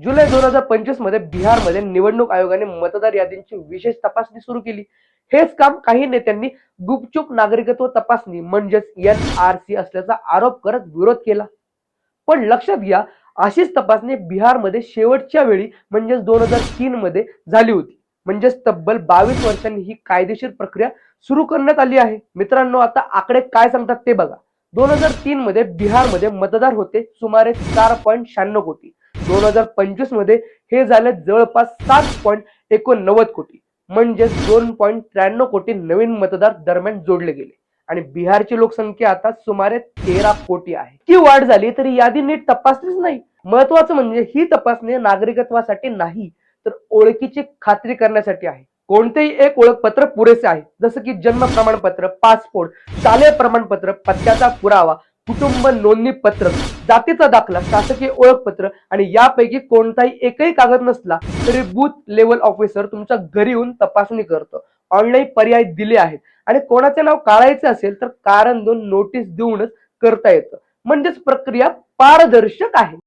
जुलै दोन हजार पंचवीसमध्ये बिहारमध्ये निवडणूक आयोगाने मतदार यादींची विशेष तपासणी सुरू केली. हेच काम काही नेत्यांनी गुपचूप नागरिकत्व तपासणी म्हणजेच एन आर सी असल्याचा आरोप करत विरोध केला. पण लक्षात घ्या अशीच तपासणी बिहारमध्ये शेवटच्या वेळी म्हणजेच दोन हजार तीन मध्ये झाली होती. म्हणजेच तब्बल बावीस वर्षांनी ही कायदेशीर प्रक्रिया सुरू करण्यात आली आहे. मित्रांनो आता आकडे काय सांगतात ते बघा. दोन हजार तीन मध्ये बिहारमध्ये मतदार होते सुमारे चार पॉईंट शहाण्णव कोटी. दोन हजार पंचवीसमध्ये हे झाले जवळपास सात पॉईंट एकोणनव्वद कोटी. म्हणजेच दोन पॉईंट त्र्याण्णव कोटी नवीन मतदार दरम्यान जोडले गेले. आणि बिहारची लोकसंख्या आता सुमारे तेरा कोटी आहे. ती वाढ झाली तरी यादी नीट तपासलीच नाही. महत्वाचं म्हणजे ही तपासणी नागरिकत्वासाठी नाही तर ओळखीची खात्री करण्यासाठी आहे. कोणतेही एक ओळखपत्र पुरेसे आहे जसं की जन्म प्रमाणपत्र पासपोर्ट शालेय प्रमाणपत्र पत्त्याचा पुरावा कुटुंब नोंदणी पत्रक जातीचा दाखला शासकीय ओळखपत्र आणि यापैकी कोणताही एकही कागद नसला तरी बूथ लेवल ऑफिसर तुमच्या घरी येऊन तपासणी करतो. ऑनलाईन पर्याय दिले आहेत आणि कोणाचे नाव काढायचे असेल तर कारण दोन नोटीस देऊनच करता येतं. म्हणजेच प्रक्रिया पारदर्शक आहे.